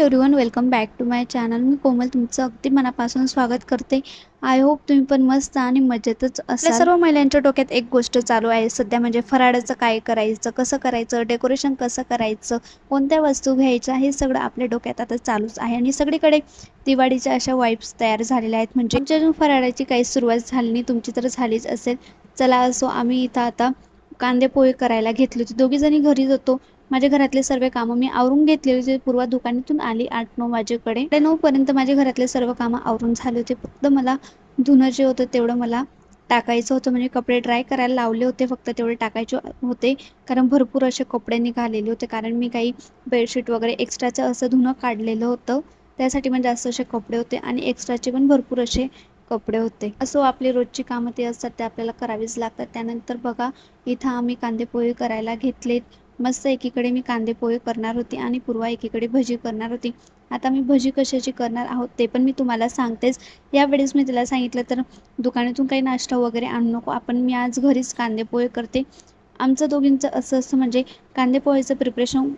Everyone welcome back to my channel मी कोमल तुमचं अगदी मनापासून स्वागत करते. आय होप तुम्ही पण मस्त आणि मजेतच असाल. सर्व महिलांच्या डोक्यात एक गोष्ट चालू आहे. सध्या म्हणजे फराळाचं काय करायचं कसं करायचं डेकोरेशन कसं करायचं कोणत्या वस्तू घ्यायच्या हे सगळं आपल्या डोक्यात आता चालूच आहे. आणि सगळीकडे दिवाळीच्या अशा वाईब्स तयार झालेल्या आहेत. म्हणजे आमच्या अजून फराळाची काही सुरुवात झाली नाही. तुमची तर झालीच असेल. चला असो आम्ही इथं आता कांदे पोहे करायला घेतली होती. दोघी जणी घरीच होतो. माझ्या घरातले सर्व कामं मी आवरून घेतलेली जे पूर्वा दुकानातून आली आठ नऊ वाजेकडे. नऊ पर्यंत माझे घरातले सर्व कामं आवरून झाले होते. फक्त मला धुणं जे होतं तेवढं मला टाकायचं होतं. म्हणजे कपडे ड्राय करायला लावले होते. फक्त तेवढे टाकायचे होते. कारण भरपूर असे कपडे निघालेले होते. कारण मी काही बेडशीट वगैरे एक्स्ट्राचं असं धुणं काढलेलं होतं. त्यासाठी म्हणजे जास्त असे कपडे होते. आणि एक्स्ट्राचे पण भरपूर असे कपडे होते. असो आपली रोजची कामं ते असतात ते आपल्याला करावीच लागतात. त्यानंतर बघा इथं आम्ही कांदे पोहे करायला घेतलेत. मस्त एकीकडे मी कांदे पोहे करणार होते आणि पूर्वा एकीकडे भजी करणार होती. आता मी भजी कशाची करणार आहोत ते पण मी तुम्हाला सांगतेच. यावेळेस मी तिला सांगितलं तर दुकानातून काही नाश्ता वगैरे आणू नको. आपण मी आज घरीच कांदे पोहे करते. आमचं दोघींचं असं असं म्हणजे कांदे पोहेचं प्रिपरेशन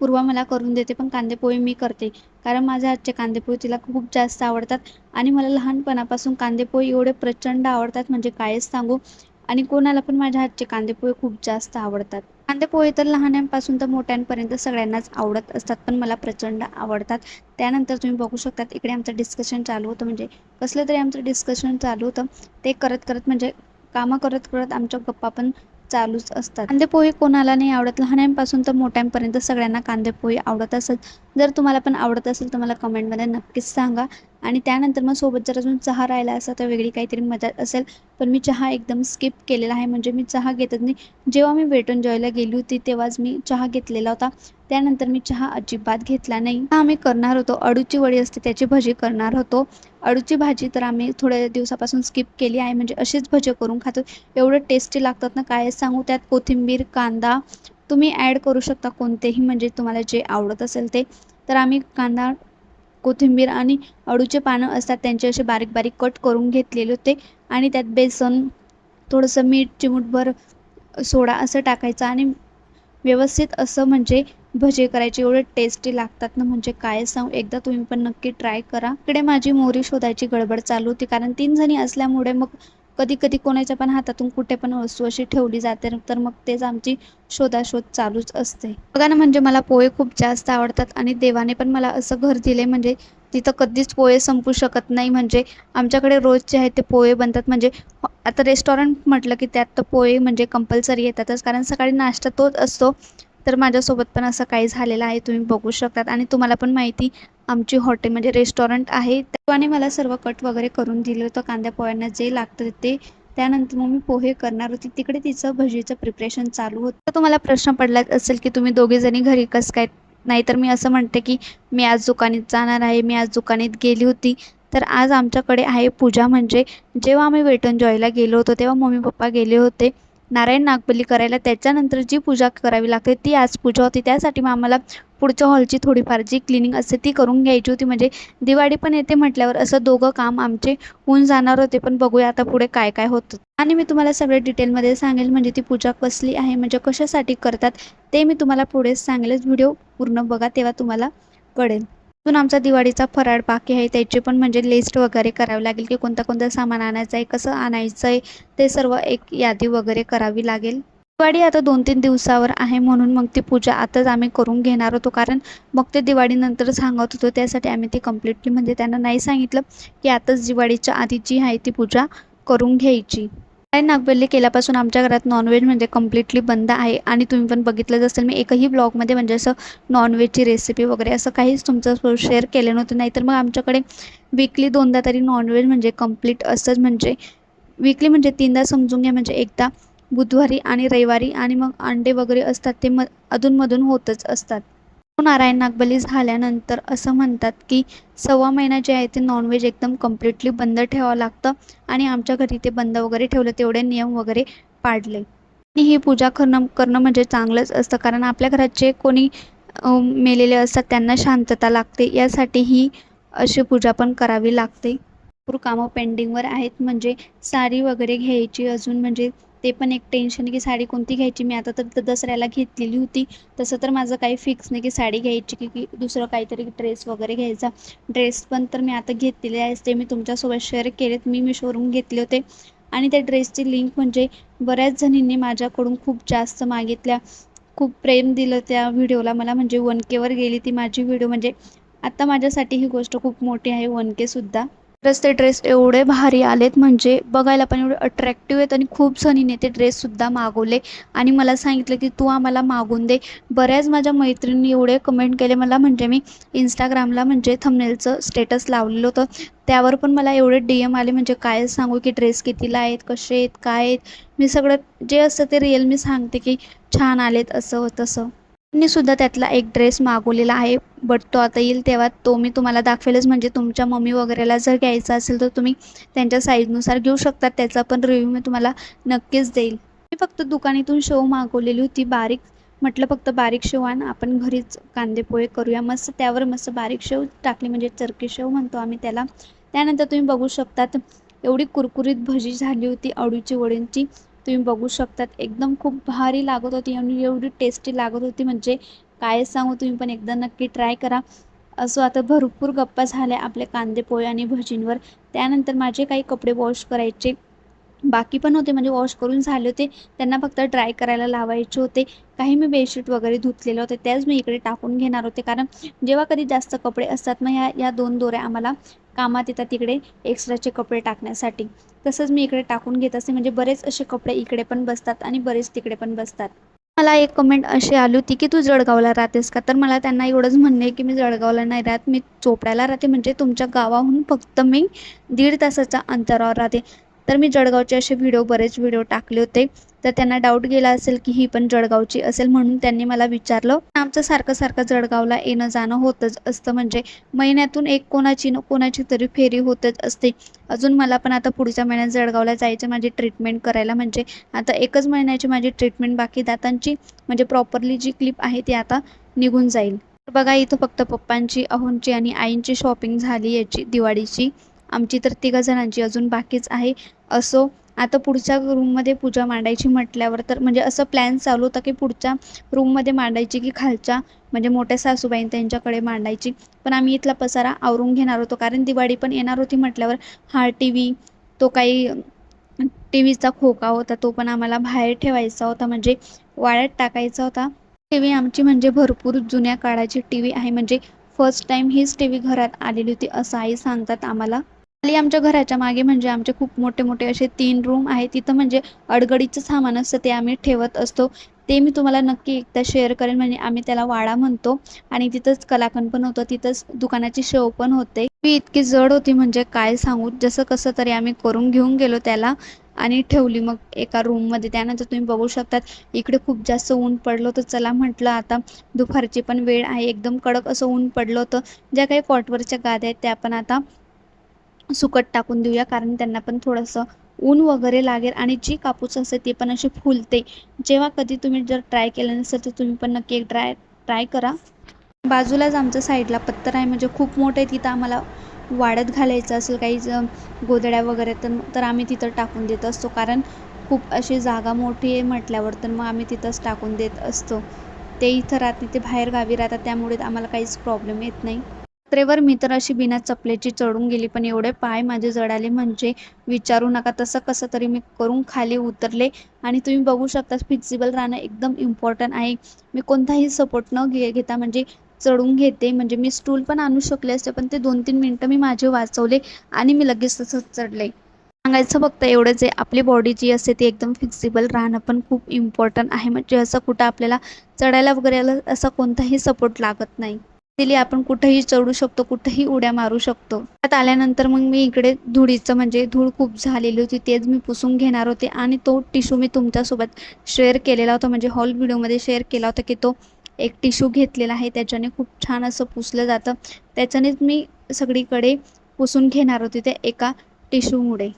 पूर्वा मला करून देते पण कांदे पोहे मी करते. कारण माझ्या आजचे कांदे पोहे तिला खूप जास्त आवडतात. आणि मला लहानपणापासून कांदे पोहे एवढे प्रचंड आवडतात. म्हणजे कायच सांगू आणि कोणाला पण माझ्या हातचे कांदेपोहे खूप जास्त आवडतात. कांदेपोहे तर लहानांपासून तर मोठ्यांपर्यंत सगळ्यांनाच आवडत असतात पण मला प्रचंड आवडतात. त्यानंतर तुम्ही बघू शकतात इकडे आमचं डिस्कशन चालू होतं. म्हणजे कसलं तरी आमचं डिस्कशन चालू होतं. ते करत करत म्हणजे कामं करत करत आमच्या गप्पा पण चालूच असतात. कांदेपोहे कोणाला नाही आवडत. लहानांपासून तर मोठ्यांपर्यंत सगळ्यांना कांदेपोहे आवडत असत. जर तुम्हाला पण आवडत असेल तर मला कमेंटमध्ये नक्कीच सांगा. आणि त्यानंतर मग सोबत जर अजून चहा राहिला असा तर वेगळी काहीतरी मजा असेल. पण मी चहा एकदम स्किप केलेला आहे. म्हणजे मी चहा घेतच नाही. जेव्हा मी वेटून जॉयला गेली होती तेव्हाच मी चहा घेतलेला होता. त्यानंतर मी चहा अजिबात घेतला नाही. आम्ही करणार होतो. अडूची वडी असते त्याची भजी करणार होतो. अडूची भाजी तर आम्ही थोड्या दिवसापासून स्किप केली आहे. म्हणजे अशीच भजी करून खातो. एवढं टेस्टी लागतात ना काय सांगू? त्यात कोथिंबीर कांदा तुम्ही ॲड करू शकता कोणतेही. म्हणजे तुम्हाला जे आवडत असेल ते. तर आम्ही कांदा कोथिंबीर आणि अळूचे पानं असतात त्यांचे असे बारीक बारीक कट करून घेतलेले होते. आणि त्यात बेसन थोडंसं मीठ चिमूटभर सोडा असं टाकायचं आणि व्यवस्थित असं म्हणजे भजे करायचे. एवढे टेस्टी लागतात ना म्हणजे काय सांगू? एकदा तुम्ही पण नक्की ट्राय करा. इकडे माझी मोहरी शोधायची गडबड चालू होती कारण तीन जणी असल्यामुळे मग कधी कधी कोणाच्या पण हातातून कुठे पण वस्तू अशी ठेवली जाते तर मग तेच आमची शोधाशोध चालूच असते. बघा ना म्हणजे मला पोहे खूप जास्त आवडतात आणि देवाने पण मला असं घर दिले म्हणजे तिथं कधीच पोहे संपू शकत नाही. म्हणजे आमच्याकडे रोज जे आहेत ते पोहे बनतात म्हणजे आता रेस्टॉरंट म्हटलं की त्यात तर पोहे म्हणजे कंपल्सरी येतातच कारण सकाळी नाश्ता तोच असतो. तर माझ्यासोबत पण असं काही झालेलं आहे तुम्ही बघू शकतात. आणि तुम्हाला पण माहिती आमची हॉटेल म्हणजे रेस्टॉरंट आहे. त्याने मला सर्व कट वगैरे करून दिलं होतं कांद्या पोह्यांना जे लागतं ते. त्यानंतर मग मी पोहे करणार होती. तिकडे तिचं भजीचं प्रिपरेशन चालू होतं. तर तुम्हाला प्रश्न पडलाच असेल की तुम्ही दोघेजणी घरी कसं काय? नाहीतर मी असं म्हणते की मी आज दुकानात जाणार आहे. मी आज दुकानात गेली होती. तर आज आमच्याकडे आहे पूजा. म्हणजे जेव्हा आम्ही वेटन जॉयला गेलो होतो तेव्हा मम्मी पप्पा गेले होते. नारायण नागबली करायला त्याच्यानंतर जी पूजा करावी लागते ती आज पूजा होती. त्यासाठी मग आम्हाला पुढच्या हॉलची थोडीफार जी क्लिनिंग असते ती करून घ्यायची होती. म्हणजे दिवाळी पण येते म्हटल्यावर असं दोघं काम आमचे होऊन जाणार होते. पण बघूया आता पुढे काय काय होतं. आणि मी तुम्हाला सगळे डिटेलमध्ये सांगेल म्हणजे ती पूजा कसली आहे म्हणजे कशासाठी करतात ते मी तुम्हाला पुढे सांगेलच. व्हिडिओ पूर्ण बघा तेव्हा तुम्हाला कळेल. अजून आमचा दिवाळीचा फराळ बाकी आहे. त्याची पण म्हणजे लिस्ट वगैरे करावी लागेल की कोणतं कोणतं सामान आणायचं आहे कसं आणायचं आहे ते सर्व एक यादी वगैरे करावी लागेल. दिवाळी आता दोन तीन दिवसावर आहे म्हणून मग ती पूजा आताच आम्ही करून घेणार होतो. कारण मग ते दिवाळीनंतर सांगत होतो त्यासाठी आम्ही ती कम्प्लिटली म्हणजे त्यांना नाही सांगितलं की आताच दिवाळीच्या आधी जी आहे ती पूजा करून घ्यायची. नागबल्ली केल्यापासून आमच्या घरात नॉनव्हेज म्हणजे कम्प्लिटली बंद आहे. आणि तुम्ही पण बघितलंच असेल मी एकही ब्लॉगमध्ये म्हणजे असं नॉनव्हेजची रेसिपी वगैरे असं काहीच तुमचं शेअर केलं नव्हतं. नाहीतर मग आमच्याकडे वीकली दोनदा तरी नॉनव्हेज म्हणजे कंप्लीट असंच म्हणजे वीकली म्हणजे तीनदा समजून घ्या म्हणजे एकदा बुधवारी आणि रविवारी आणि मग अंडे वगैरे असतात ते म अधूनमधून होतच असतात. नारायण नागबली झाल्यानंतर असं म्हणतात की सव्वा महिना जे आहे ते नॉनव्हेज एकदम कम्प्लिटली बंद ठेवावं लागतं आणि आमच्या घरी ते बंद वगैरे ठेवलं तेवढे नियम वगैरे पाडले. आणि ही पूजा करणं करणं म्हणजे चांगलंच असतं कारण आपल्या घरात जे कोणी मेलेले असतात त्यांना शांतता लागते यासाठी ही अशी पूजा पण करावी लागते. भरपूर कामं पेंडिंगवर आहेत म्हणजे साडी वगैरे घ्यायची अजून म्हणजे ते पण एक टेन्शन की साडी कोणती घ्यायची? मी आता तर दसऱ्याला घेतलेली होती. तसं तर माझं काही फिक्स नाही की साडी घ्यायची की की दुसरं काहीतरी ड्रेस वगैरे घ्यायचा. ड्रेस पण तर मी आता घेतलेले आहेच ते मी तुमच्यासोबत शेअर केलेत. मी मी शोरूम घेतले होते. आणि त्या ड्रेसची लिंक म्हणजे बऱ्याच जणींनी माझ्याकडून खूप जास्त मागितल्या. खूप प्रेम दिलं त्या व्हिडिओला मला. म्हणजे वन केवर गेली ती माझी व्हिडिओ. म्हणजे आत्ता माझ्यासाठी ही गोष्ट खूप मोठी आहे. वन केसुद्धा खरंच ते ड्रेस एवढे भारी आलेत म्हणजे बघायला पण एवढे अट्रॅक्टिव्ह आहेत आणि खूप जणीने ते ड्रेससुद्धा मागवले. आणि मला सांगितलं की तू आम्हाला मागून दे. बऱ्याच माझ्या मैत्रिणी एवढे कमेंट केले. मला म्हणजे मी इंस्टाग्रामला म्हणजे थंबनेलचं स्टेटस लावलेलं होतं. त्यावर पण मला एवढे डी एम आले म्हणजे काय सांगू की ड्रेस कितीला आहेत कसे आहेत काय आहेत. मी सगळं जे असतं ते रिअल मी सांगते की छान आलेत असं तसं. मी सुद्धा त्यातला एक ड्रेस मागवलेला आहे बट तो आता येईल तेव्हा तो मी तुम्हाला दाखवेलच. म्हणजे तुमच्या मम्मी वगैरेला जर घ्यायचा असेल तर तुम्ही त्यांच्या साईजनुसार घेऊ शकतात. त्याचा पण रिव्ह्यू मी तुम्हाला नक्कीच देईल. मी फक्त दुकानातून शेव मागवलेली होती बारीक. म्हटलं फक्त बारीक शेव आण आपण घरीच कांदेपोहे करूया. मस्त त्यावर मस्त बारीक शेव टाकली म्हणजे चरकी शेव म्हणतो आम्ही त्याला. त्यानंतर तुम्ही बघू शकतात एवढी कुरकुरीत भजी झाली होती अळूची वडींची तुम्ही बघू शकतात. एकदम खूप भारी लागत होती आणि एवढी टेस्टी लागत होती. म्हणजे काय सांगू तुम्ही पण एकदा नक्की ट्राय करा. असो आता भरपूर गप्पा झाल्या आपले कांदे पोहे आणि भजींवर. त्यानंतर माझे काही कपडे वॉश करायचे. बाकी पण होते म्हणजे वॉश करून झाले होते. त्यांना फक्त ड्राय करायला लावायचे होते. काही मी बेडशीट वगैरे धुतलेले होते त्याच मी इकडे टाकून घेणार होते. कारण जेव्हा कधी जास्त कपडे असतात मग ह्या या दोन दोऱ्या आम्हाला कामात येतात तिकडे एक्स्ट्राचे कपडे टाकण्यासाठी. तसंच मी इकडे टाकून घेत असते. म्हणजे बरेच असे कपडे इकडे पण बसतात आणि बरेच तिकडे पण बसतात. मला एक कमेंट अशी आली होती की तू जळगावला राहतेस का? तर मला त्यांना एवढंच म्हणणे आहे की मी जळगावला नाही राहत. मी चोपड्याला राहते. म्हणजे तुमच्या गावाहून फक्त मी दीड तासाच्या अंतरावर राहते. तर मी जळगावचे असे व्हिडिओ बरेच व्हिडिओ टाकले होते. तर त्यांना डाऊट गेला असेल की ही पण जळगावची असेल म्हणून त्यांनी मला विचारलं. आमचं सारखं सारखं जळगावला येणं जाणं होतच असतं. म्हणजे महिन्यातून एक कोणाची न कोणाची तरी फेरी होतच असते. अजून मला पण आता पुढच्या महिन्यात जळगावला जायचं माझी ट्रीटमेंट करायला. म्हणजे आता एकच महिन्याची माझी ट्रीटमेंट बाकी दातांची. म्हणजे प्रॉपरली जी क्लिप आहे ती आता निघून जाईल. बघा इथं फक्त पप्पांची अहोंची आणि आईंची शॉपिंग झाली याची दिवाळीची. आमची तर तिघा जणांची अजून बाकीच आहे. असो आता पुढच्या रूममध्ये पूजा मांडायची म्हटल्यावर तर म्हणजे असं प्लॅन चालू होता की पुढच्या रूममध्ये मांडायची की खालच्या म्हणजे मोठ्या सासूबाईं त्यांच्याकडे मांडायची. पण आम्ही इथला पसारा आवरून घेणार होतो कारण दिवाळी पण येणार होती म्हटल्यावर हा टी व्ही तो काही टी व्हीचा खोका होता तो पण आम्हाला बाहेर ठेवायचा होता म्हणजे वाळ्यात टाकायचा होता. टी व्ही आमची म्हणजे भरपूर जुन्या काळाची टी व्ही आहे म्हणजे फर्स्ट टाईम हीच टी व्ही घरात आलेली होती असं आई सांगतात आम्हाला. खाली आमच्या घराच्या मागे म्हणजे आमचे खूप मोठे मोठे असे तीन रूम आहे. तिथं म्हणजे अडगडीचं सामान असतं ते आम्ही ठेवत असतो. ते मी तुम्हाला नक्की एकदा शेअर करेन. म्हणजे आम्ही त्याला वाडा म्हणतो. आणि तिथंच कलाकंद पण होतं. तिथंच दुकानाची शेव पण होते. मी इतकी जड होती म्हणजे काय सांगू? जसं कसं तरी आम्ही करून घेऊन गेलो त्याला आणि ठेवली मग एका रूममध्ये त्यानंतर तुम्ही बघू शकतात इकडे खूप जास्त ऊन पडलं होतं. चला म्हटलं आता दुपारची पण वेळ आहे. एकदम कडक असं ऊन पडलं होतं. ज्या काही कॉटवरच्या गाद्या आहेत त्या पण आता सुकट टाकून देऊया कारण त्यांना पण थोडंसं ऊन वगैरे लागेल आणि जी कापूस असते ती पण अशी फुलते. जेव्हा कधी तुम्ही जर ट्राय केलं नसेल तर तुम्ही पण नक्की एक ट्राय ट्राय करा. बाजूलाच आमच्या साईडला पत्तर आहे म्हणजे खूप मोठं आहे तिथं आम्हाला वाढत घालायचं असेल काही ज गोदड्या वगैरे तर तर आम्ही तिथं टाकून देत असतो कारण खूप अशी जागा मोठी आहे म्हटल्यावर तर मग आम्ही तिथंच टाकून देत असतो. ते इथं राहत नाही ते बाहेर गावी राहतात त्यामुळे आम्हाला काहीच प्रॉब्लेम येत नाही. यात्रेवर मी तर अशी बिना चपलेची चढून गेली पण एवढे पाय माझे जडाले म्हणजे विचारू नका तसं कसं तरी मी करून खाली उतरले. आणि तुम्ही बघू शकता फिक्सिबल राहणं एकदम इम्पॉर्टंट आहे. मी कोणताही सपोर्ट न घे घेता म्हणजे चढून घेते. म्हणजे मी स्टूल पण आणू शकले असते पण ते दोन तीन मिनटं मी माझे वाचवले आणि मी लगेच तसंच चढले. सांगायचं फक्त एवढंच आहे आपली बॉडी जी असते ती एकदम फिक्सिबल राहणं पण खूप इम्पॉर्टंट आहे. म्हणजे असं कुठं आपल्याला चढायला वगैरे असा कोणताही सपोर्ट लागत नाही. दिली आपण कुठंही चढू शकतो कुठंही उड्या मारू शकतो. त्यात आल्यानंतर मग मी इकडे धुळीचं म्हणजे धूळ खूप झालेली होती तेच मी पुसून घेणार होते आणि तो टिशू मी तुमच्यासोबत शेअर केलेला होता. म्हणजे हॉल व्हिडिओमध्ये शेअर केला होता की तो एक टिशू घेतलेला आहे त्याच्याने खूप छान असं पुसलं जातं. त्याच्यानेच मी सगळीकडे पुसून घेणार होते ते एका टिशूमुळे.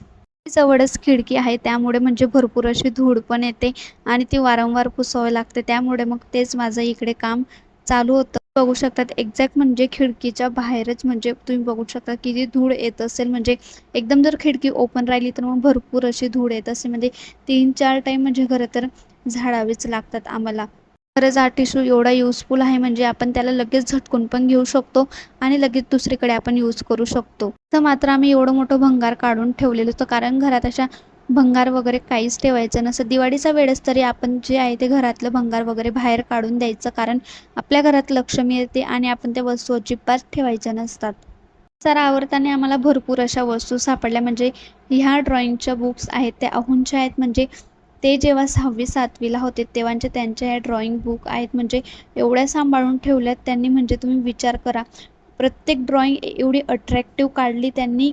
जवळच खिडकी आहे त्यामुळे म्हणजे भरपूर अशी धूळ पण येते आणि ती वारंवार पुसावी लागते. त्यामुळे मग तेच माझं इकडे काम चालू होतं. बघू शकतात. एक्झॅक्ट म्हणजे खिडकीच्या बाहेरच म्हणजे तुम्ही बघू शकता की जी धूळ येत असेल म्हणजे एकदम जर खिडकी ओपन राहिली तर मग भरपूर अशी धूळ येत असेल. म्हणजे तीन चार टाईम म्हणजे खरं तर झाडावेच लागतात आम्हाला. खरंच हा टिश्यू एवढा युजफुल आहे म्हणजे आपण त्याला लगेच झटकून पण घेऊ शकतो आणि लगेच दुसरीकडे आपण यूज करू शकतो. तर मात्र आम्ही एवढं मोठं भंगार काढून ठेवलेलं होतं कारण घरात अशा भंगार वगैरे काहीच ठेवायचं नसं दिवाळीचा वेळेस तरी आपण जे आहे ते घरातलं भंगार वगैरे बाहेर काढून द्यायचं. कारण आपल्या घरात लक्ष्मी येते आणि आपण त्या वस्तू अजिबात ठेवायच्या नसतात. सर आवडताना आम्हाला भरपूर अशा वस्तू सापडल्या. म्हणजे ह्या ड्रॉइंगच्या बुक्स आहेत त्या अहूंच्या आहेत. म्हणजे ते जेव्हा सहावी सातवीला होते तेव्हाचे त्यांच्या ह्या ड्रॉइंग बुक आहेत. म्हणजे एवढ्या सांभाळून ठेवल्यात त्यांनी. म्हणजे तुम्ही विचार करा प्रत्येक ड्रॉइंग एवढी अट्रॅक्टिव्ह काढली त्यांनी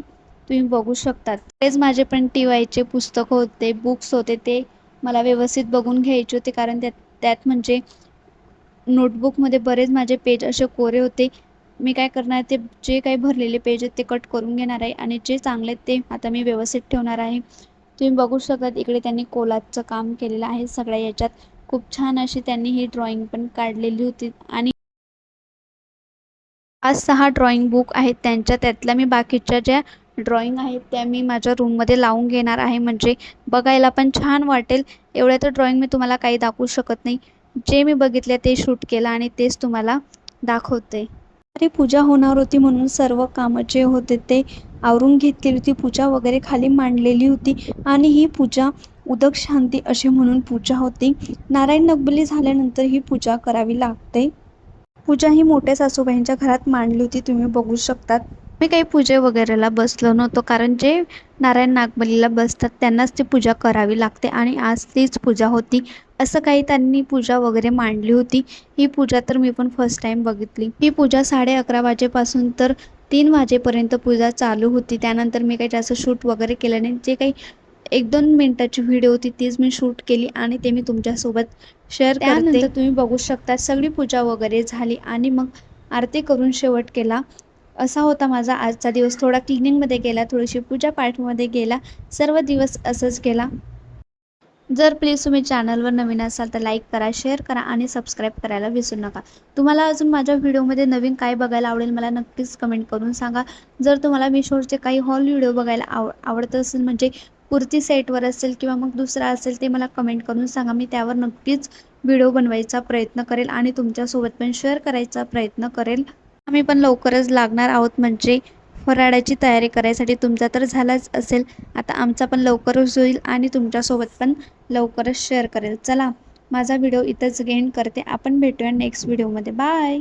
तुम्ही बघू शकतात. तेच माझे पण टी वायचे पुस्तकं होते बुक्स होते ते मला व्यवस्थित बघून घ्यायचे होते. कारण त्यात त्यात म्हणजे नोटबुकमध्ये बरेच माझे पेज असे कोरे होते. मी काय करणार ते जे काही भरलेले पेज आहेत ते कट करून घेणार आहे. आणि जे चांगले आहेत ते आता मी व्यवस्थित ठेवणार आहे. तुम्ही बघू शकतात इकडे त्यांनी कोलाजचं काम केलेलं आहे सगळ्या याच्यात. खूप छान अशी त्यांनी ही ड्रॉइंग पण काढलेली होती. आणि आज सहा ड्रॉइंग बुक आहेत त्यांच्या. त्यातल्या मी बाकीच्या ज्या ड्रॉइंग आहेत त्या मी माझ्या रूममध्ये लावून घेणार आहे. म्हणजे बघायला पण छान वाटेल. एवढ्या तर ड्रॉइंग मी तुम्हाला काही दाखवू शकत नाही. जे मी बघितले ते शूट केलं आणि तेच तुम्हाला दाखवते. अरे पूजा होणार होती म्हणून सर्व कामं जे होते ते आवरून घेतलेली होती. पूजा वगैरे खाली मांडलेली होती. आणि ही पूजा उदक शांती अशी म्हणून पूजा होती. नारायण नकबली झाल्यानंतर ही पूजा करावी लागते. पूजा ही मोठ्या सासूबाईंच्या घरात मांडली होती. तुम्ही बघू शकतात. मी काही पूजे वगैरेला बसलो नव्हतो कारण जे नारायण नागबलीला बसतात त्यांनाच ती पूजा करावी लागते आणि आज तीच पूजा होती. असं काही त्यांनी पूजा वगैरे मांडली होती. ही पूजा तर मी पण फर्स्ट टाईम बघितली. ही पूजा साडे अकरा वाजेपासून तर तीन वाजेपर्यंत पूजा चालू होती. त्यानंतर मी काही जास्त शूट वगैरे केलं नाही. जे काही एक दोन मिनटाची व्हिडिओ होती तीच मी शूट केली आणि ते मी तुमच्यासोबत शेअर त्यानंतर तुम्ही बघू शकता सगळी पूजा वगैरे झाली आणि मग आरती करून शेवट केला. असा होता माझा आजचा दिवस. थोडा क्लिनिंगमध्ये गेला थोडीशी पूजा पाठमध्ये गेला सर्व दिवस असंच गेला. जर प्लीज तुम्ही चॅनलवर नवीन असाल तर लाईक करा शेअर करा आणि सबस्क्राईब करायला विसरू नका. तुम्हाला अजून माझ्या व्हिडिओमध्ये नवीन काय बघायला आवडेल मला नक्कीच कमेंट करून सांगा. जर तुम्हाला मिशोरचे काही हॉल व्हिडिओ बघायला आव आवडत असेल म्हणजे कुर्ती सेटवर असेल किंवा मग दुसरा असेल ते मला कमेंट करून सांगा. मी त्यावर नक्कीच व्हिडिओ बनवायचा प्रयत्न करेल आणि तुमच्यासोबत पण शेअर करायचा प्रयत्न करेल. आम्ही पण लवकरच लागणार आहोत म्हणजे फराळाची तयारी करायसाठी. तुमचा तर झालाच असेल. आता आमचा पण लवकरच होईल आणि तुमच्यासोबत पण लवकरच शेअर करेल. चला माझा व्हिडिओ इथंच गेन करते. आपण भेटूया नेक्स्ट व्हिडिओमध्ये बाय